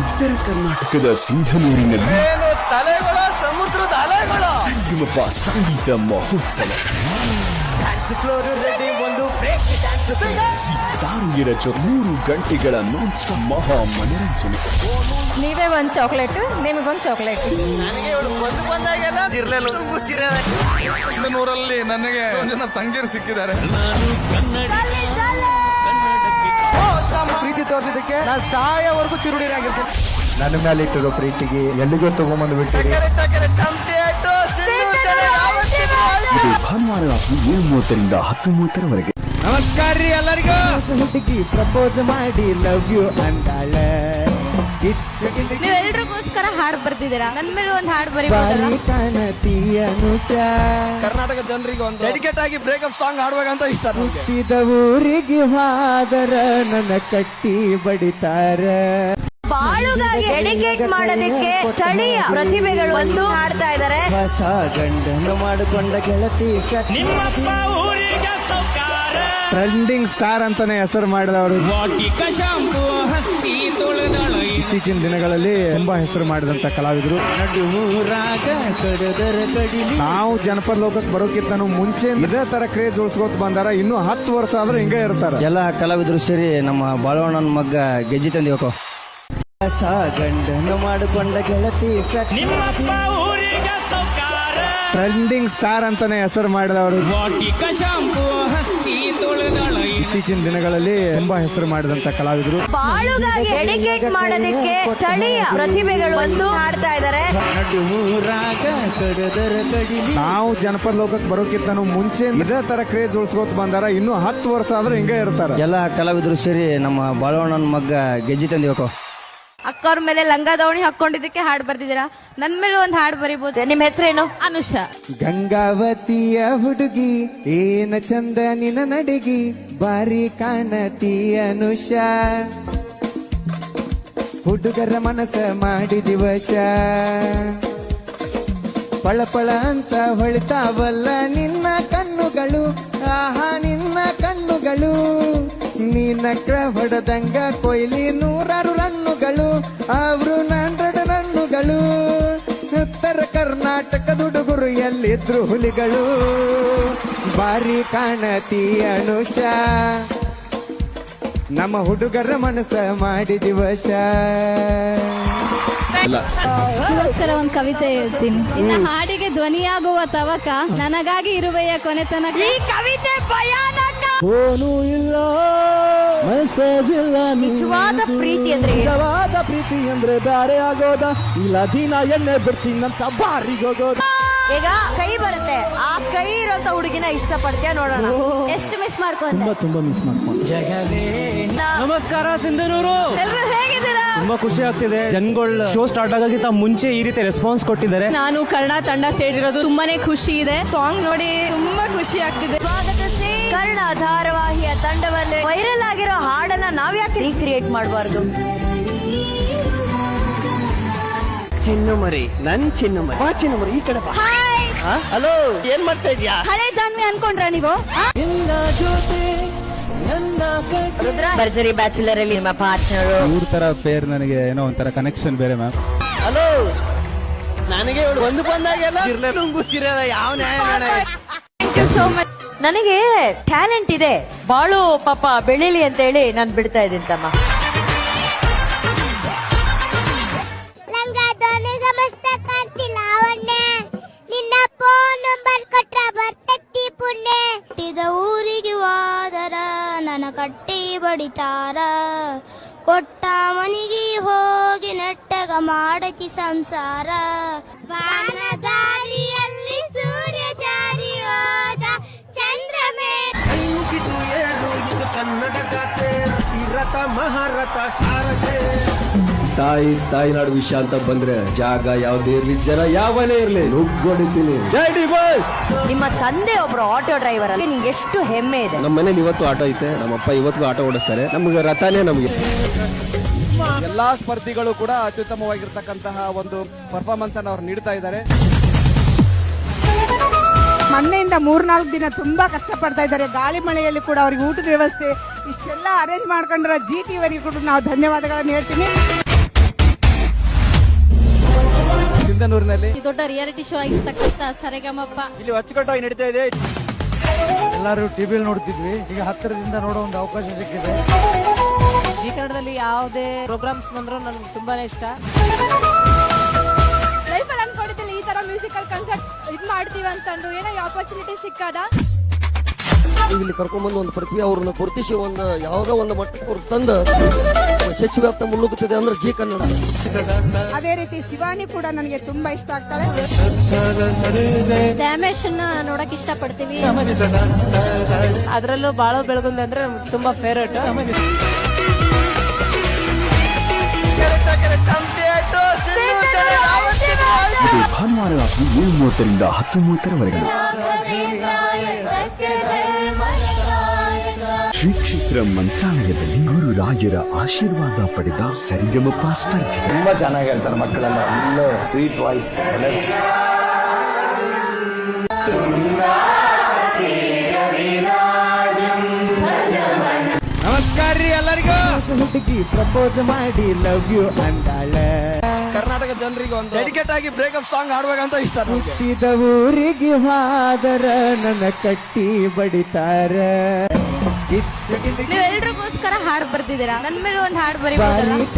ಉತ್ತರ ಕರ್ನಾಟಕದ ಸಿಂಧನೂರಿನಲ್ಲಿ ತಲೆಗಳ ಸಮುದ್ರದ ಅಲೆಗಳ? ಸಂಗಮಪ ಸಂಗೀತ ಮಹೋತ್ಸವ. ಫ್ಲೋರ್ ರೆಡಿ ಒಂದು ಬ್ರೇಕ್ ಡ್ಯಾನ್ಸ್ ಸಿತಾರಿಯರ ಜೊತೆ ಮೂರು ಗಂಟೆಗಳ ನಾನ್ ಸ್ಟಾಪ್ ಮಹಾ ಮನೋರಂಜನೆ. ನೀವೇ ಒಂದ್ ಚಾಕ್ಲೇಟ್ ನಿಮಗೊಂದ್ ಚಾಕ್ಲೇಟ್ ನನಗೆ ಇವಳು ಬಂದು ಬಂದಾಗೆಲ್ಲ ಇರ್ಲಿಲ್ಲ ನೂರಲ್ಲಿ ನನಗೆ ಒಂದು ಸಿಕ್ಕಿದ್ದಾರೆ. ನಾನು ಸಿಕ್ಕಿದ್ದಾರೆ ಪ್ರೀತಿ ತೋರಿಸಿದ್ದಕ್ಕೆ ನಾನು ಸಾಯವರೆಗೂ ಚಿರುಡಿರಾಗಿರ್ತೀನಿ ನನ್ನ ಮೇಲೆ ಇಟ್ಟಿರೋ ಪ್ರೀತಿಗೆ ಎಲ್ಲಿಗೋ ತಗೊಂಬಂದು ಬಿಟ್ಟಿರಿ ಇದು ಭಾನುವಾರ ರಾತ್ರಿ ಏಳು ಮೂವತ್ತರಿಂದ ಹತ್ತು ಮೂವತ್ತರವರೆಗೆ ನಮಸ್ಕಾರ ರೀ ಎಲ್ಲರಿಗೂ ಹುಡುಗಿ ಪ್ರಪೋಸ್ ಮಾಡಿ ಲವ್ ಯು ಅಂದಾಳೆ ನೀವೆಲ್ರಿಗೋಸ್ಕರ ಹಾಡು ಬರ್ತಿದ್ದೀರಾ ನನ್ ಮೇಲೆ ಒಂದ್ ಹಾಡು ಬರಿಬೋದಲ್ಲ? ಬಾರಿ ಕಾಣತಿ ಕರ್ನಾಟಕ ಜನರಿಗೆ ಒಂದು ಡೆಡಿಕೇಟ್ ಆಗಿ ಬ್ರೇಕಪ್ ಸಾಂಗ್ ಹಾಡ್ಬೇಕಂತ ಇಷ್ಟ ನನಗೆ ಹುಟ್ಟಿದ ಊರಿಗೆ ಹಾದರ ನನ್ನ ಕಟ್ಟಿ ಬಡಿತಾರ. ಬಾಳುಗಾಗಿ ಡೆಡಿಕೇಟ್ ಮಾಡೋದಕ್ಕೆ ಸ್ಥಳೀಯ ಪ್ರತಿಭೆಗಳು ಬಂದು ಹಾಡ್ತಾ ಇದ್ದಾರೆ. ಹೊಸ ಗಂಡನ್ನು ಮಾಡಿಕೊಂಡ ಗೆಳತಿ ಟ್ರೆಂಡಿಂಗ್ ಸ್ಟಾರ್ ಅಂತಾನೆ ಹೆಸರು ಮಾಡಿದವರು. ಇತ್ತೀಚಿನ ದಿನಗಳಲ್ಲಿ ತುಂಬಾ ಹೆಸರು ಮಾಡಿದಂತ ಕಲಾವಿದರು. ನಾವು ಜನಪದ ಲೋಕಕ್ಕೆ ಬರೋಕ್ಕಿಂತ ಮುಂಚೆ ಇದೇ ತರ ಕ್ರೇಜ್ ಉಳಿಸ್ಕೊತ ಬಂದಾರ. ಇನ್ನು ಹತ್ತು ವರ್ಷ ಆದ್ರೂ ಹಿಂಗೆ ಇರ್ತಾರ. ಎಲ್ಲ ಕಲಾವಿದರು ಸೇರಿ ನಮ್ಮ ಬಾಳವಣ್ಣನ ಮಗ್ಗ ಗೆಜ್ಜಿ ತಂದಿವಕೋ. ಸಾ ಗಂಡನ ಮಾಡಿಕೊಂಡ ಗೆಳತಿ ಟ್ರೆಂಡಿಂಗ್ ಸ್ಟಾರ್ ಅಂತಾನೆ ಹೆಸರು ಮಾಡಿದವರು. ಇತ್ತೀಚಿನ ದಿನಗಳಲ್ಲಿ ತುಂಬಾ ಹೆಸರು ಮಾಡಿದಂತ ಕಲಾವಿದರು. ಬಾಳುಗಾಗಿ ಡೆಡಿಕೇಟ್ ಮಾಡೋದಕ್ಕೆ ಸ್ಥಳೀಯ ಪ್ರತಿಭೆಗಳು ಒಂದು ಹಾಡ್ತಾ ಇದ್ದಾರೆ. ನಾವು ಜನಪದ ಲೋಕಕ್ಕೆ ಬರೋಕ್ಕಿಂತ ಮುಂಚೆ ಇದೇ ತರ ಕ್ರೇಜ್ ಉಳಿಸ್ಕೊತ ಬಂದಾರ. ಇನ್ನು ಹತ್ತು ವರ್ಷ ಆದ್ರೂ ಹಿಂಗೇ ಇರ್ತಾರೆ. ಎಲ್ಲ ಕಲಾವಿದರು ಸೇರಿ ನಮ್ಮ ಬಾಳವಣ್ಣನ ಮಗ್ಗ ಗೆಜ್ಜಿ ತಂದಿವಕೋ. ಅಕ್ಕವ್ರ ಮೇಲೆ ಲಂಗ ದಾವಣಿ ಹಾಕೊಂಡಿದ್ದಕ್ಕೆ ಹಾಡು ಬರ್ದಿದ್ದೀರಾ? ನನ್ ಮೇಲೆ ಒಂದ್ ಹಾಡು ಬರಿಬೋದು. ನಿಮ್ ಹೆಸರೇನು? ಅನುಷಾ. ಗಂಗಾವತಿಯ ಹುಡುಗಿ ಏನ ಚಂದ ನಿನ ನಡಿಗಿ? ಬಾರಿ ಕಾಣತಿ ಅನುಷ. ಹುಡುಗರ ಮನಸ ಮಾಡಿದಿ ವಶ ಪಳಪಳ ಅಂತ ಹೊಳಿತಾವಲ್ಲ ನಿನ್ನ ಕಣ್ಣುಗಳು? ಆಹಾ ನಿನ್ನ ಕಣ್ಣುಗಳು. ನೀನಕ್ರ ಹೊಡೆದಂಗ ಕೊಯ್ಲಿ ನೂರಾರು ರನ್ನುಗಳು ಅವರು ಹಂಡ್ರೆಡ್ ರನ್ನುಗಳು. ಉತ್ತರ ಕರ್ನಾಟಕದ ಹುಡುಗರು ಎಲ್ಲಿದ್ರು ಹುಲಿಗಳು. ಬಾರಿ ಕಾಣತಿ ಅನುಷ. ನಮ್ಮ ಹುಡುಗರ ಮನಸ ಮಾಡಿದಿ ವಶ. ಒಂದು ಕವಿತೆ ಹೇಳ್ತೀನಿ. ಇನ್ನು ಹಾಡಿಗೆ ಧ್ವನಿಯಾಗುವ ತವಕ ನನಗಾಗಿ ಇರುವೆಯ ಕೊನೆತನ ಈ ಕವಿತೆ ಭಯಾನಕ ಫೋನು ಇಲ್ಲ. ಮೆಸೇಜ್ ಇಲ್ಲ ನಿಜವಾದ ಪ್ರೀತಿ ಅಂದ್ರೆ? ನಿಜವಾದ ಪ್ರೀತಿ ಅಂದ್ರೆ ಬೇರೆ ಆಗೋದ. ಇಲ್ಲ ದಿನ ಎಣ್ಣೆ ಬಿಡ್ತೀನಂತ ಬಾರಿ ಹೋಗೋದ. ಈಗ ಕೈ ಬರುತ್ತೆ. ಆ ಕೈ ಇರೋಂತ ಹುಡುಗಿನ ಇಷ್ಟ ಪಡ್ತೀಯ ನೋಡೋಣ ಎಷ್ಟು ಮಿಸ್ ಮಾಡ್ಕೊಂಡೆ? ತುಂಬಾ ಮಿಸ್ ಮಾಡ್ಕೊಂಡು. ನಮಸ್ಕಾರ ಸಿಂಧನೂರು. ಎಲ್ರು ಹೇಗಿದ್ದೀರಾ? ತುಂಬಾ ಖುಷಿ ಆಗ್ತಿದೆ. ಜನಗಳು ಶೋ ಸ್ಟಾರ್ಟ್ ಆಗೋಕ್ಕಿಂತ ಮುಂಚೆ ಈ ರೀತಿ ರೆಸ್ಪಾನ್ಸ್ ಕೊಟ್ಟಿದ್ದಾರೆ. ನಾನು ಕನ್ನಡ ತಂಡ ಸೇರಿರೋದು ತುಂಬಾನೇ ಖುಷಿ ಇದೆ. ಸಾಂಗ್ ನೋಡಿ ತುಂಬಾ ಖುಷಿ ಆಗ್ತಿದೆ. ಸ್ವಾಗತಿಸಿ ಕನ್ನಡ ಧಾರಾವಾಹಿಯ ತಂಡವನ್ನೇ ವೈರಲ್ ಆಗಿರೋ ಹಾಡನ್ನ ನಾವ್ ಯಾಕೆ ರೀಕ್ರಿಯೇಟ್ ಮಾಡಬಾರ್ದು ಚಿನ್ನುಮರಿ ನನ್ ಚಿನ್ನುಮರಿ ಬಾ ಚಿನ್ನು ಮರಿ ಈ ಕಡೆ ಬಾ. ಹಲೋ ಏನ್ ಮಾಡ್ತಾ ಇದ್ಯಾ? ಹಳೆ ಜಾನ್ವಿ ಅನ್ಕೊಂಡ್ರ ನೀವು? ಆ? ರುದ್ರ? ಭರ್ಜರಿ ಬ್ಯಾಚುಲರ್ ಅಲ್ಲಿ ನಿಮ್ಮ ಪಾರ್ಟ್ನರ್ ಇವ್ರ ತರ ಪೇರ್ ನನಗೆ ಏನೋ ಒಂಥರ ಕನೆಕ್ಷನ್ ಬೇರೆ ಮ್ಯಾಮ್ ಹಲೋ ನನಗೆ ಇವ್ಳು ಒಂದು ಬಂದಾಗೆಲ್ಲ ಇರ್ಲೇ ಯಾವ ನ್ಯಾಯ ಸೋ ಮಚ್. ನನಗೆ ಟ್ಯಾಲೆಂಟ್ ಇದೆ. ಬಾಳು ಪಾಪ ಬೆಳಿಲಿ ಅಂತ ಹೇಳಿ ನಾನು ಬಿಡ್ತಾ ಇದ್ದೀನಿ ತಮ್ಮ. ಊರಿಗೆ ಹೋದರ ನನ್ನ ಕಟ್ಟಿ ಬಡಿತಾರ. ಕೊಟ್ಟ ಮನಿಗೆ ಹೋಗಿ ನಟ್ಟಗ ಮಾಡತಿ ಸಂಸಾರ. ಬಾನದಾರಿಯಲ್ಲಿ ತಾಯಿ ತಾಯಿನಾಡು ವಿಷಯ ಅಂತ ಬಂದ್ರೆ ಜಾಗ ಯಾವ್ದೇ ಇರ್ಲಿ ಜನ ಯಾವನೇ ಇರ್ಲಿ ನುಗ್ಗೊಡಿತೀನಿ ಜೈ ಡಿ ಬಸ್ ನಿಮ್ಮ ತಂದೆ ಒಬ್ರು ಆಟೋ ಡ್ರೈವರ್ ಅಲ್ಲಿ ನಿಮ್ಗೆ ಎಷ್ಟು ಹೆಮ್ಮೆ ಇದೆ? ನಮ್ಮ ಮನೇಲಿ ಇವತ್ತು ಆಟೋ ಐತೆ ನಮ್ಮಪ್ಪ ಇವತ್ತು ಆಟೋ ಓಡಿಸ್ತಾರೆ ನಮ್ಗೆ ರಥನೇ ನಮಗೆ. ಎಲ್ಲಾ ಸ್ಪರ್ಧಿಗಳು ಕೂಡ ಅತ್ಯುತ್ತಮವಾಗಿರ್ತಕ್ಕಂತಹ ಒಂದು ಪರ್ಫಾರ್ಮೆನ್ಸ್ ಅನ್ನು ಅವ್ರು ನೀಡ್ತಾ ಇದ್ದಾರೆ. ಮೊನ್ನೆಯಿಂದ ಮೂರ್ನಾಲ್ಕು ದಿನ ತುಂಬಾ ಕಷ್ಟಪಡ್ತಾ ಇದ್ದಾರೆ. ಗಾಳಿ ಮಳೆಯಲ್ಲಿ ಕೂಡ ಅವ್ರಿಗೆ ಊಟದ ವ್ಯವಸ್ಥೆ ಇಷ್ಟೆಲ್ಲ ಅರೇಂಜ್ ಮಾಡ್ಕೊಂಡಿರೋ ಜಿ ಟಿ ವರಿಗೆ ಕೂಡ ನಾವು ಧನ್ಯವಾದಗಳನ್ನು ಹೇಳ್ತೀನಿ. ಸಿಂಧನೂರಿನಲ್ಲಿ. ದೊಡ್ಡ ರಿಯಾಲಿಟಿ ಶೋ ಆಗಿರ್ತಕ್ಕಂಥ ಸರೆಗಮಪ್ಪ. ಇಲ್ಲಿ ಅಚ್ಚುಕಟ್ಟಾಗಿ ನಡೀತಾ ಇದೆ. ಎಲ್ಲರೂ ಟಿವಿಯಲ್ಲಿ ನೋಡ್ತಿದ್ವಿ. ಈಗ ಹತ್ತಿರದಿಂದ ನೋಡೋ ಒಂದು ಅವಕಾಶ ಸಿಕ್ಕಿದೆ. ಜಿ ಕನ್ನಡದಲ್ಲಿ ಯಾವುದೇ ಪ್ರೋಗ್ರಾಮ್ಸ್ ಬಂದ್ರು ನನ್ಗೆ ತುಂಬಾನೇ ಇಷ್ಟ. ಲೈಫಲ್ಲಿ ಅನ್ಕೊಂಡಿದ್ದಿಲ್ಲ ಈ ತರ ಮ್ಯೂಸಿಕಲ್ ಕನ್ಸರ್ಟ್ ಇದು ಮಾಡ್ತೀವಿ ಅಂತಂದು ಏನೋ ಆಪರ್ಚುನಿಟಿ ಸಿಕ್ಕಾದ? ಇಲ್ಲಿ ಕರ್ಕೊಂಡ್ಬಂದು ಒಂದು ಪ್ರತಿಭೆ ಅವ್ರನ್ನ ಗುರುತಿಸಿ ಒಂದು ಯಾವುದೋ ಒಂದು ಮಟ್ಟಕ್ಕೆ ಅವ್ರು ತಂದು ಸಚಿವ ವ್ಯಾಪ್ತ ಮುಳುಗುತ್ತದೆ ಅಂದ್ರೆ ಜಿ ಕನ್ನಡ. ಅದೇ ರೀತಿ ಶಿವಾನಿ ಕೂಡ ನನಗೆ ತುಂಬಾ ಇಷ್ಟ ಆಗ್ತಾಳೆ. ಡ್ಯಾಮೇಶ್ ನೋಡಕ್ ಇಷ್ಟಪಡ್ತೀವಿ. ಅದರಲ್ಲೂ ಬಾಳ ಬೆಳಗುಂದ ಅಂದ್ರೆ ನಮ್ಗೆ ತುಂಬಾ ಫೇವ್ರೇಟ್ ಭಾನುವಾರ ರಾತ್ರಿ ಏಳು ಮೂವತ್ತರಿಂದ ಹತ್ತು ಮೂವತ್ತರವರೆಗೆ ಶ್ರೀ ಕ್ಷೇತ್ರ ಮಂತ್ರಾಲಯದಲ್ಲಿ ಗುರು ರಾಜರ ಆಶೀರ್ವಾದ ಪಡೆದ ಸರಿಗಮ ಸ್ಪರ್ಧೆ ತುಂಬಾ ಚೆನ್ನಾಗಿ ಹೇಳ್ತಾರೆ ಮಕ್ಕಳೆಲ್ಲ. ಒಳ್ಳೆ ಸ್ವೀಟ್ ವಾಯ್ಸ್ ನಮಸ್ಕಾರ ರೀ ಎಲ್ಲರಿಗೂ. ಹುಡುಗಿ ಪ್ರಪೋಸ್ ಮಾಡಿ ಲವ್ ಯು ಅಂದಾಳೆ. ಕರ್ನಾಟಕ ಜನರಿಗೆ ಒಂದು ಡೆಡಿಕೇಟ್ ಆಗಿ ಬ್ರೇಕಪ್ ಸಾಂಗ್ ಹಾಡ್ಬೇಕಂತ ಇಷ್ಟ. ಹುಟ್ಟಿದ ಊರಿಗೆ ಹಾದರ ನನ್ನ ಕಟ್ಟಿ ಬಡಿತಾರ. ನೀವು ಎಲ್ರಿಗೋಸ್ಕರ ಹಾಡು ಬರ್ತಿದ್ದೀರಾ ನನ್ ಮೇಲೆ ಒಂದು ಹಾಡು ಬರೀಬಹುದು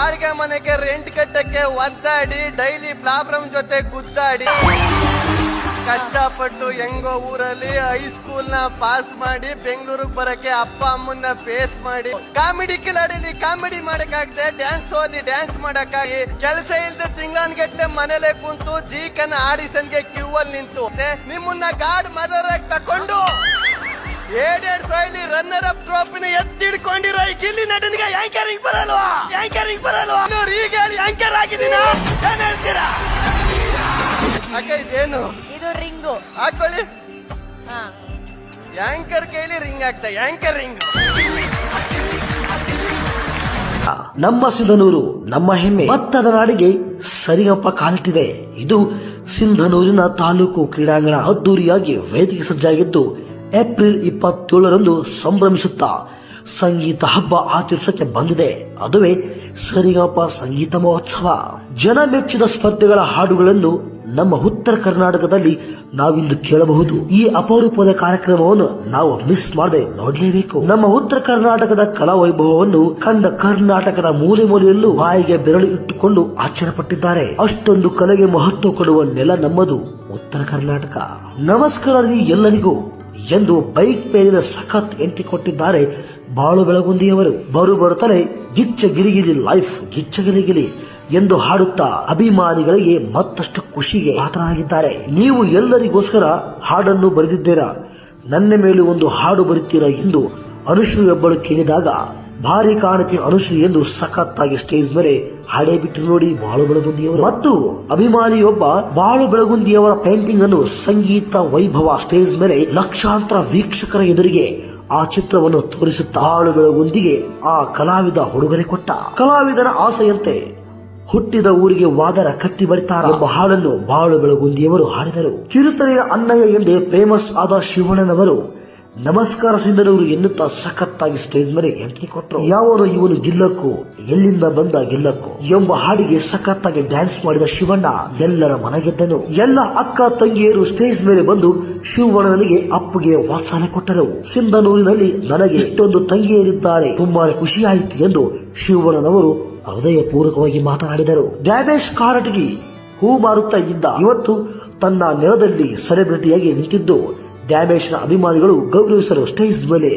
ಬಾಡಿಗೆ ಮನೆಗೆ ರೆಂಟ್ ಕಟ್ಟಕ್ಕೆ ಒದ್ದಾಡಿ ಡೈಲಿ ಪ್ರಾಬ್ಲಮ್ ಜೊತೆ ಗುದ್ದಾಡಿ. ಕಷ್ಟಪಟ್ಟು ಹೆಂಗೋ ಊರಲ್ಲಿ ಹೈಸ್ಕೂಲ್ನ ಪಾಸ್ ಮಾಡಿ ಬೆಂಗಳೂರಿಗೆ ಬರಕ್ಕೆ ಅಪ್ಪ ಅಮ್ಮನ್ನ ಫೇಸ್ ಮಾಡಿ. ಕಾಮಿಡಿ ಕಿಲಾಡಿಲಿ ಕಾಮಿಡಿ ಮಾಡಕ್ಕಾಗದೆ ಡ್ಯಾನ್ಸ್ ಶೋ ಅಲ್ಲಿ ಡ್ಯಾನ್ಸ್ ಮಾಡಕ್ಕಾಗಿ ಕೆಲಸ ಇಲ್ದೆ ತಿಂಗಳನ್ಗಟ್ಲೆ ಮನೇಲೆ ಕುಂತು ಜೀಕನ ಆಡಿಷನ್ಗೆ ಕ್ಯೂ ಅಲ್ಲಿ ನಿಂತು. ನಿಮ್ಮನ್ನ ಗಾಡ್ ಮದರ್ ಆಗಿ ತಕೊಂಡು ಎರಡೆರಡು ಸಾವಿರ ರನ್ನರ್ ಅಪ್ ಟ್ರೋಫಿನ ಎತ್ತಿಡ್ಕೊಂಡಿರೋ ಈ ಗಿಲ್ಲಿ ನಟನಿಗೆ ಆಂಕರಿಂಗ್ ಬರಲ್ವಾ? ಆಂಕರಿಂಗ್ ಬರಲ್ವಾ? ನೋಡಿ, ಈಗ ಹೇಳಿ ಆಂಕರ್ ಆಗಿದ್ದೀನ ಏನ್ ಹೇಳ್ತೀರಾ? ಅಕ್ಕ ಇದೇನು? ಇದು ರಿಂಗು. ಹಾಕೊಳ್ಳಿ. ಆಂಕರ್ ಕೈಲಿ ರಿಂಗ್ ಆಗ್ತಾ ಆಂಕರ್ ರಿಂಗ್ ನಮ್ಮ ಸಿಂಧನೂರು ನಮ್ಮ ಹೆಮ್ಮೆ. ಭತ್ತದ ನಾಡಿಗೆ ಸರಿಯಪ್ಪ ಕಾಲಿಟ್ಟಿದೆ. ಇದು ಸಿಂಧನೂರಿನ ತಾಲೂಕು ಕ್ರೀಡಾಂಗಣ. ಅದ್ದೂರಿಯಾಗಿ ವೇದಿಕೆ ಸಜ್ಜಾಗಿದ್ದು ಏಪ್ರಿಲ್ ಇಪ್ಪತ್ತೇಳರಂದು ಸಂಭ್ರಮಿಸುತ್ತಾ ಸಂಗೀತ ಹಬ್ಬ ಆಚರಿಸಕ್ಕೆ ಬಂದಿದೆ. ಅದುವೇ ಸರಿಗಪ್ಪ ಸಂಗೀತ ಮಹೋತ್ಸವ. ಜನ ಮೆಚ್ಚಿದ ಸ್ಪರ್ಧೆಗಳ ಹಾಡುಗಳನ್ನು ನಮ್ಮ ಉತ್ತರ ಕರ್ನಾಟಕದಲ್ಲಿ ನಾವಿಂದು ಕೇಳಬಹುದು. ಈ ಅಪರೂಪದ ಕಾರ್ಯಕ್ರಮವನ್ನು ನಾವು ಮಿಸ್ ಮಾಡದೆ ನೋಡಲೇಬೇಕು. ನಮ್ಮ ಉತ್ತರ ಕರ್ನಾಟಕದ ಕಲಾ ವೈಭವವನ್ನು ಕಂಡ ಕರ್ನಾಟಕದ ಮೂಲೆ ಮೂಲೆಯಲ್ಲೂ ಬಾಯಿಗೆ ಬೆರಳು ಇಟ್ಟುಕೊಂಡು ಆಚರಣೆ ಪಟ್ಟಿದ್ದಾರೆ ಅಷ್ಟೊಂದು ಕಲೆಗೆ ಮಹತ್ವ ಕೊಡುವ ನೆಲ ನಮ್ಮದು ಉತ್ತರ ಕರ್ನಾಟಕ. ನಮಸ್ಕಾರ ಎಲ್ಲರಿಗೂ. ಎಂದು ಬೈಕ್ ಮೇಲಿನ ಸಖತ್ ಎಂಟ್ರಿ ಕೊಟ್ಟಿದ್ದಾರೆ ಬಾಳು ಬೆಳಗುಂದಿಯವರು. ಬರು ಬರುತ್ತಲೇ ಗಿಚ್ಚ ಗಿರಿಗಿರಿ, ಲೈಫ್ ಗಿಚ್ಚ ಗಿರಿಗಿರಿ ಎಂದು ಹಾಡುತ್ತಾ ಅಭಿಮಾನಿಗಳಿಗೆ ಮತ್ತಷ್ಟು ಖುಷಿಗೆ ಪಾತ್ರರಾಗಿದ್ದಾರೆ. ನೀವು ಎಲ್ಲರಿಗೋಸ್ಕರ ಹಾಡನ್ನು ಬರೆದಿದ್ದೀರಾ? ನನ್ನ ಮೇಲೆ ಒಂದು ಹಾಡು ಬರುತ್ತೀರಾ ಎಂದು ಅನುಶ್ರೀ ಒಬ್ಬಳು ಕೇಳಿದಾಗ ಭಾರಿ ಕಾಣತಿ ಅನುಶ್ರೀ ಎಂದು ಸಖತ್ತಾಗಿ ಸ್ಟೇಜ್ ಮೇಲೆ ಹಾಡೇ ಬಿಟ್ಟು ನೋಡಿ ಬಾಳು ಬೆಳಗುಂದಿಯವರು. ಮತ್ತು ಅಭಿಮಾನಿಯೊಬ್ಬ ಬಾಳು ಬೆಳಗುಂದಿಯವರ ಪೇಂಟಿಂಗ್ ಅನ್ನು ಸಂಗೀತ ವೈಭವ ಸ್ಟೇಜ್ ಮೇಲೆ ಲಕ್ಷಾಂತರ ವೀಕ್ಷಕರ ಎದುರಿಗೆ ಆ ಚಿತ್ರವನ್ನು ತೋರಿಸುತ್ತಾ ಬಾಳು ಬೆಳಗುಂದಿಗೆ ಆ ಕಲಾವಿದ ಹುಡುಗರೆ ಕೊಟ್ಟ. ಕಲಾವಿದರ ಆಸೆಯಂತೆ ಹುಟ್ಟಿದ ಊರಿಗೆ ವಾದರ ಕಟ್ಟಿ ಬರಿತಾರ ಎಂಬ ಹಾಡನ್ನು ಬಾಳು ಬೆಳಗುಂದಿಯವರು ಹಾಡಿದರು. ಕಿರುತೆರೆಯ ಅಣ್ಣಯ್ಯ ಎಂದೇ ಫೇಮಸ್ ಆದ ಶಿವಣ್ಣನವರು ನಮಸ್ಕಾರ ಸಿಂಧನವರು ಎನ್ನುತ್ತಾ ಸಖತ್ತಾಗಿ ಸ್ಟೇಜ್ ಮೇಲೆ ಎಂಟ್ರಿ ಕೊಟ್ಟರು. ಯಾವನು ಇವನು ಗಿಲ್ಲಕ್ಕೂ, ಎಲ್ಲಿಂದ ಬಂದ ಗಿಲ್ಲಕ್ಕೂ, ಎಂಬ ಹಾಡಿಗೆ ಸಖತ್ತಾಗಿ ಡ್ಯಾನ್ಸ್ ಮಾಡಿದ ಶಿವಣ್ಣ ಎಲ್ಲರ ಮನಗೆದ್ದನು. ಎಲ್ಲ ಅಕ್ಕ ತಂಗಿಯರು ಸ್ಟೇಜ್ ಮೇಲೆ ಬಂದು ಶಿವಣ್ಣನಿಗೆ ಅಪ್ಪುಗೆ ವಾತ್ಸಲ್ಯ ಕೊಟ್ಟರು. ಸಿಂಧನೂರಿನಲ್ಲಿ ನನಗೆ ಇಷ್ಟೊಂದು ತಂಗಿಯರಿದ್ದಾರೆ. ತುಂಬಾ ಖುಷಿಯಾಯಿತು ಎಂದು ಶಿವಣ್ಣನವರು ಹೃದಯಪೂರ್ವಕವಾಗಿ ಮಾತನಾಡಿದರು. ಡ್ಯಾಮೇಶ್ ಕಾರಟಗಿ ಹೂ ಮಾರುತ್ತಾ ಇದ್ದ ಇವತ್ತು ತನ್ನ ನೆಲದಲ್ಲಿ ಸೆಲೆಬ್ರಿಟಿಯಾಗಿ ನಿಂತಿದ್ದು ಡ್ಯಾಮೇಶ್ನ ಅಭಿಮಾನಿಗಳು ಗೌರವಿಸಲು ಸ್ಟೇಜ್ ಮೇಲೆ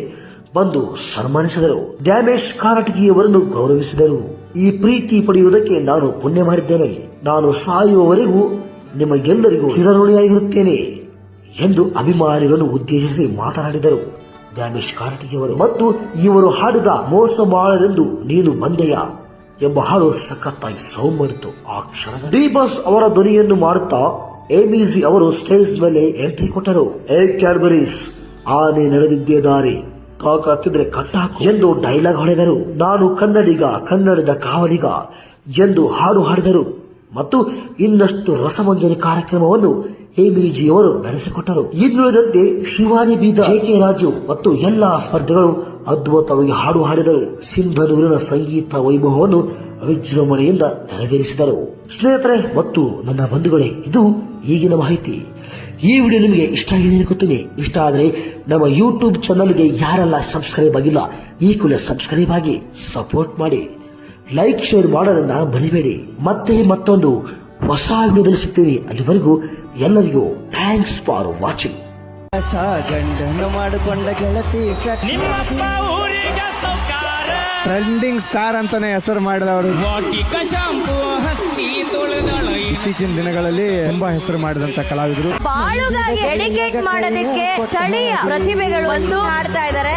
ಬಂದು ಸನ್ಮಾನಿಸಿದರು. ಡ್ಯಾಮೇಶ್ ಕಾರಟಗಿಯವರನ್ನು ಗೌರವಿಸಿದರು. ಈ ಪ್ರೀತಿ ಪಡೆಯುವುದಕ್ಕೆ ನಾನು ಪುಣ್ಯ ಮಾಡಿದ್ದೇನೆ. ನಾನು ಸಾಯುವವರೆಗೂ ನಿಮಗೆಲ್ಲರಿಗೂ ಚಿರಋಣಿಯಾಗಿರುತ್ತೇನೆ ಎಂದು ಅಭಿಮಾನಿಗಳನ್ನು ಉದ್ದೇಶಿಸಿ ಮಾತನಾಡಿದರು. ಡ್ಯಾಮೇಶ್ ಕಾರಟಗಿಯವರು ಮತ್ತು ಇವರು ಹಾಡಿದ ಮೋಸ ಮಾಡಲೆಂದು ನೀನು ಬಂದೆಯ ಎಂಬ ಹಾಡು ಸಖತ್ತಾಗಿ ಸೌಮರಿತು ಆ ಕ್ಷಣದ ಡಿ ಅವರ ಧ್ವನಿಯನ್ನು ಮಾಡುತ್ತಾ ಎಬಿಸಿ ಅವರು ಸ್ಟೇಜ್ ಮೇಲೆ ಎಂಟ್ರಿ ಕೊಟ್ಟರು. ಏ ಕ್ಯಾಡ್ಬರೀಸ್, ಆನೆ ನಡೆದಿದ್ದೇ ದಾರಿ. ತಾಕತ್ತಿದ್ರೆ ಕಟ್ಟಾಕು ಎಂದು ಡೈಲಾಗ್ ಹೊಡೆದರು. ನಾನು ಕನ್ನಡಿಗ, ಕನ್ನಡದ ಕಾವಲಿಗ ಎಂದು ಹಾಡು ಹಾಡಿದರು. ಮತ್ತು ಇನ್ನಷ್ಟು ರಸಮಂಜರಿ ಕಾರ್ಯಕ್ರಮವನ್ನು ಎಬಿಜಿ ಅವರು ನಡೆಸಿಕೊಟ್ಟರು. ಇನ್ನುಳಿದಂತೆ ಶಿವಾನಿ ಬೀದ ಕೆ ರಾಜು ಮತ್ತು ಎಲ್ಲಾ ಸ್ಪರ್ಧೆಗಳು ಅದ್ಭುತವಾಗಿ ಹಾಡು ಹಾಡಿದರು. ಸಿಂಧನೂರಿನ ಸಂಗೀತ ವೈಭವವನ್ನು ವಿಜೃಂಭಣೆಯಿಂದ ನೆರವೇರಿಸಿದರು. ಸ್ನೇಹಿತರೆ ಮತ್ತು ನನ್ನ ಬಂಧುಗಳೇ ಇದು ಈಗಿನ ಮಾಹಿತಿ. ಈ ವಿಡಿಯೋ ನಿಮಗೆ ಇಷ್ಟ ಆಗಿದೆ ಅನ್ಕೋತೀನಿ. ಇಷ್ಟ ಆದರೆ ನಮ್ಮ ಯೂಟ್ಯೂಬ್ ಚಾನಲ್ಗೆ ಯಾರೆಲ್ಲ ಸಬ್ಸ್ಕ್ರೈಬ್ ಆಗಿಲ್ಲ ಈ ಕೂಡಲೇ ಸಬ್ಸ್ಕ್ರೈಬ್ ಆಗಿ ಸಪೋರ್ಟ್ ಮಾಡಿ. ಲೈಕ್ ಶೇರ್ ಮಾಡೋದನ್ನ ಮರಿಬೇಡಿ. ಮತ್ತೆ ಮತ್ತೊಂದು ಹೊಸ ವಿಡಿಯೋದಲ್ಲಿ ಸಿಗ್ತೀನಿ ಅಲ್ಲಿವರೆಗೂ ಎಲ್ಲರಿಗೂ ಥ್ಯಾಂಕ್ಸ್ ಫಾರ್ ವಾಚಿಂಗ್ ಮಾಡಿಕೊಂಡ ಗೆಳತಿ ಟ್ರೆಂಡಿಂಗ್ ಸ್ಟಾರ್ ಅಂತಾನೆ ಹೆಸರು ಮಾಡಿದವರು. ಇತ್ತೀಚಿನ ದಿನಗಳಲ್ಲಿ ತುಂಬಾ ಹೆಸರು ಮಾಡಿದಂತ ಕಲಾವಿದರು. ಬಾಳುಗಾಗಿ ಡೆಡಿಕೇಟ್ ಮಾಡೋದಕ್ಕೆ ಸ್ಥಳೀಯ ಪ್ರತಿಭೆಗಳು ಬಂದು ಹಾಡ್ತಾ ಇದ್ದಾರೆ.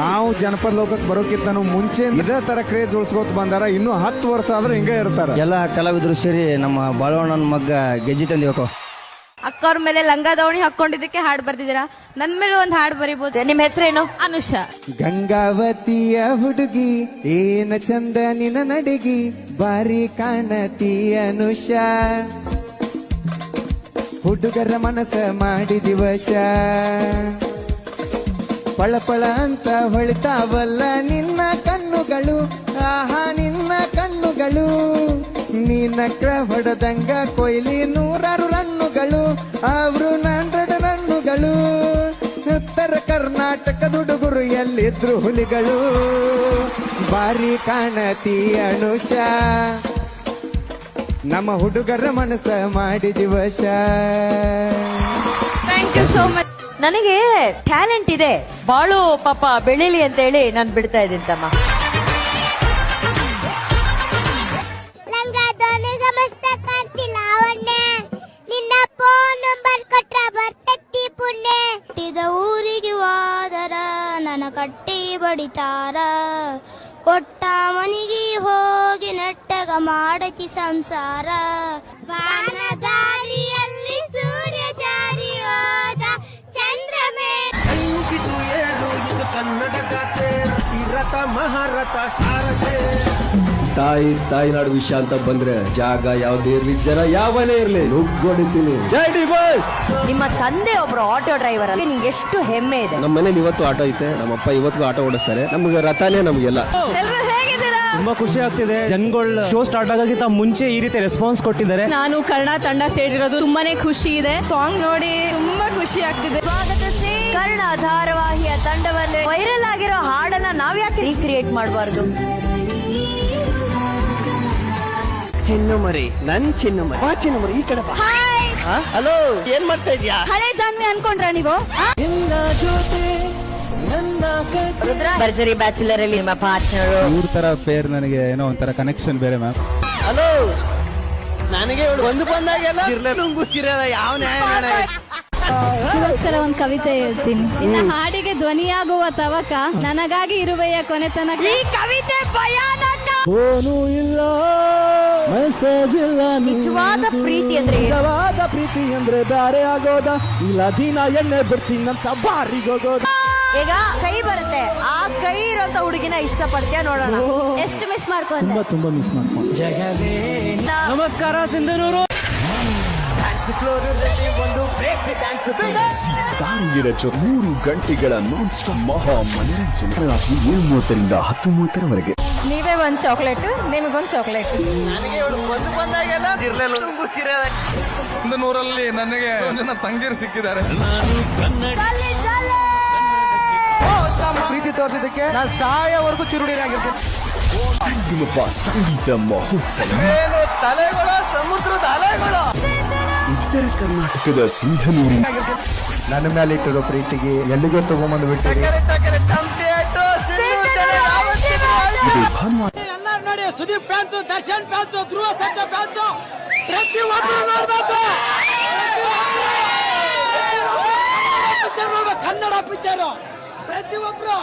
ನಾವು ಜನಪದ ಲೋಕಕ್ಕೆ ಬರೋಕ್ಕಿಂತ ಮುಂಚೆ ಇದೇ ತರ ಕ್ರೇಜ್ ಉಳಿಸ್ಕೋತ ಬಂದಾರ. ಇನ್ನು ಹತ್ತು ವರ್ಷ ಆದ್ರೂ ಹಿಂಗೆ ಇರ್ತಾರೆ. ಎಲ್ಲ ಕಲಾವಿದರು ಸೇರಿ ನಮ್ಮ ಬಾಳವಣ್ಣನ ಮಗ್ಗ ಗೆಜ್ಜೆ ತಂದಿವಕೋ. ಅಕ್ಕವ್ರ ಮೇಲೆ ಲಂಗ ದಾವಣಿ ಹಾಕೊಂಡಿದ್ದಕ್ಕೆ ಹಾಡು ಬರ್ದಿದ್ದೀರಾ? ನನ್ ಮೇಲೆ ಒಂದು ಹಾಡು ಬರಿಬೋದು. ನಿಮ್ ಹೆಸರೇನು? ಅನುಷಾ. ಗಂಗಾವತಿಯ ಹುಡುಗಿ ಏನ ಚಂದ ನಿನ ನಡಿಗಿ ಬಾರಿ ಕಾಣತಿ ಅನುಷಾ. ಹುಡುಗರ ಮನಸ ಮಾಡಿದಿ ವಶ ಪಳ ಪಳ ಅಂತ ಹೊಳಿತಾವಲ್ಲ ನಿನ್ನ ಕಣ್ಣುಗಳು ಆಹಾ ನಿನ್ನ ಕಣ್ಣುಗಳು. ನೀನಕ್ರ ಹೊಡೆದಂಗ ಕೊಯ್ಲಿ ನೂರಾರು ರನ್ನುಗಳು, ಅವರು ಹಂಡ್ರೆಡ್ ರನ್ನುಗಳು. ಉತ್ತರ ಕರ್ನಾಟಕದ ಹುಡುಗರು ಎಲ್ಲಿದ್ರು ಹುಲಿಗಳು. ಬಾರಿ ಕಾಣತಿ ಅನುಷ. ನಮ್ಮ ಹುಡುಗರ ಮನಸ ಮಾಡಿ ಥ್ಯಾಂಕ್ ಯು ಸೋ ಮಚ್ ನನಗೆ ಟ್ಯಾಲೆಂಟ್ ಇದೆ. ಬಾಳು ಪಾಪ ಬೆಳಿಲಿ ಅಂತ ಹೇಳಿ ನಾನು ಬಿಡ್ತಾ ಇದ್ದೀನಿ ತಮ್ಮ. ಕಟ್ಟಿ ಬಡಿತಾರ. ಕೊಟ್ಟ ಮನಿಗೆ ಹೋಗಿ ನಟ್ಟಗ ಮಾಡತಿ ಸಂಸಾರ. ಬಾನದಾರಿಯಲ್ಲಿ ಸೂರ್ಯ ಜಾರಿ ಹೋದ ಚಂದ್ರ ಮೇಲೆ. ತಾಯಿ ತಾಯಿನಾಡು ವಿಷಯ ಅಂತ ಬಂದ್ರೆ ಜಾಗ ಯಾವ್ದೇ ಇರ್ಲಿ ಜನ ಯಾವನೇ ಇರ್ಲಿ ನುಗ್ಗೊಡಿತೀನಿ ಜೈ ಡಿ ಬಾಸ್ ನಿಮ್ಮ ತಂದೆ ಒಬ್ರು ಆಟೋ ಡ್ರೈವರ್ ಅಲ್ಲಿ ನಿಮ್ಗೆ ಎಷ್ಟು ಹೆಮ್ಮೆ ಇದೆ? ನಮ್ಮ ಮನೇಲಿ ಇವತ್ತು ಆಟೋ ಐತೆ ನಮ್ಮಪ್ಪ ಇವತ್ತು ಆಟೋ ಓಡಿಸ್ತಾರೆ ನಮ್ಗೆ ರಥನೇ ನಮ್ಗೆಲ್ಲ. ಎಲ್ರು ಹೇಗಿದ್ದೀರಾ? ತುಂಬಾ ಖುಷಿ ಆಗ್ತಿದೆ. ಜನಗಳು ಶೋ ಸ್ಟಾರ್ಟ್ ಆಗೋಕ್ಕಿಂತ ಮುಂಚೆ ಈ ರೀತಿ ರೆಸ್ಪಾನ್ಸ್ ಕೊಟ್ಟಿದ್ದಾರೆ. ನಾನು ಕನ್ನಡ ತಂಡ ಸೇರಿರೋದು ತುಂಬಾನೇ ಖುಷಿ ಇದೆ. ಸಾಂಗ್ ನೋಡಿ ತುಂಬಾ ಖುಷಿ ಆಗ್ತಿದೆ. ಸ್ವಾಗತಿಸಿ ಕರ್ಣ ಧಾರಾವಾಹಿಯ ತಂಡವನ್ನು ವೈರಲ್ ಆಗಿರೋ ಹಾಡನ್ನ ನಾವ್ಯಾಕೆ ರೀಕ್ರಿಯೇಟ್ ಮಾಡಬಾರ್ದು? ಚಿನ್ನು ಮರಿ ನನ್ ಚಿನ್ನು ಮರಿ ಬಾ ಚಿನ್ನು ಮರಿ ಈ ಕಡೆ ಬಾ. ಹಲೋ ಏನ್ ಮಾಡ್ತಾ ಇದ್ಯಾ? ಹಳೆ ಜಾನ್ವಿ ಅನ್ಕೊಂಡ್ರ ನೀವು? ಭರ್ಜರಿ ಬ್ಯಾಚುಲರ್ ಅಲ್ಲಿ ನಿಮ್ಮ ಪಾರ್ಟ್ನರ್ ಮೂರು ತರ ಪೇರ್ ನನಗೆ ಏನೋ ಒಂಥರ ಕನೆಕ್ಷನ್ ಬೇರೆ ಮ್ಯಾಮ್ ಹಲೋ ನನಗೆ ಇವಳು ಒಂದು ಬಂದಾಗೆಲ್ಲ ನುಂಗುತ್ತಿರೋದ ಯಾವ ನ್ಯಾಯ ನಾನೇ. ಇದಕ್ಕೋಸ್ಕರ ಒಂದು ಕವಿತೆ ಹೇಳ್ತೀನಿ. ಇನ್ನ ಹಾಡಿಗೆ ಧ್ವನಿಯಾಗುವ ತವಕ ನನಗಾಗಿ ಇರುವೆಯ ಕೊನೆ ತನಕ. ಈ ಕವಿತೆ ಭಯಾನಕ ಫೋನು ಇಲ್ಲ. ಮೆಸೇಜ್ ಇಲ್ಲ ನಿಜವಾದ ಪ್ರೀತಿ ಅಂದ್ರೆ? ನಿಜವಾದ ಪ್ರೀತಿ ಅಂದ್ರೆ ಬೇರೆ ಆಗೋದ. ಇಲ್ಲ ದಿನ ಎಣ್ಣೆ ಬಿಡ್ತೀನಂತ ಬಾರಿಗೋಗೋದ ಈಗ ಕೈ ಬರುತ್ತೆ. ಆ ಕೈ ಇರೋಂತ ಹುಡುಗಿನ ಇಷ್ಟಪಡ್ತೀಯ ನೋಡೋಣ. ಎಷ್ಟು ಮಿಸ್ ಮಾಡ್ಕೊಂಡೆ ತುಂಬಾ ತುಂಬಾ ಮಿಸ್ ಮಾಡ್ಕೊಂಡು ನಮಸ್ಕಾರ ಸಿಂಧನೂರು. ಸಿತಾರಿಯರ ಜೊತೆ ಮೂರು ಗಂಟೆಗಳ ನಾನ್ ಸ್ಟಾಪ್ ಮಹಾ ಮನೋರಂಜನೆ. ರಾತ್ರಿ ಏಳು ಮೂವತ್ತರಿಂದ ಹತ್ತು ಮೂವತ್ತರವರೆಗೆ ನೀವೇ ಒಂದ್ ಚಾಕ್ಲೇಟ್ ನಿಮಗೊಂದ್ ಚಾಕ್ಲೇಟ್. ಒಂದು ನೂರಲ್ಲಿ ನನಗೆ ಜನ ತಂಗಿರು ಸಿಕ್ಕಿದ್ದಾರೆ. ಪ್ರೀತಿ ತೋರಿಸಿದ್ದಕ್ಕೆ ನಾನು ಸಾಯವರೆಗೂ ಚಿರುಡಿರಾಗಿರ್ತೀನಿ ಸಂಗಮಪ ಸಂಗೀತ ಮಹೋತ್ಸವ. ತಲೆಗಳ ತಲೆಗಳು ಸಮುದ್ರದ ಅಲೆಗಳು ಉತ್ತರ ಕರ್ನಾಟಕದ ಸಿಂಧನೂರಿನ ನನ್ನ ಮೇಲೆ ಇಟ್ಟಿರೋ ಪ್ರೀತಿಗೆ ಎಲ್ಲಿಗೋ ತಗೊಂಬಂದು ಬಿಟ್ಟಿರಿ. ಇದೇ ಭಾನುವಾರ. ನೋಡಿ ಸುದೀಪ್ ಫ್ಯಾನ್ಸ್ ದರ್ಶನ್ ಫ್ಯಾನ್ಸ್ ಧ್ರುವ ಸಚ್ಚ ಫ್ಯಾನ್ಸ್ ಪ್ರತಿ ಒಬ್ಬರು ನೋಡ್ಬೇಕು. ಪಿಕ್ಚರ್ ಕನ್ನಡ ಪಿಕ್ಚರ್ ಪ್ರತಿ ಒಬ್ರು.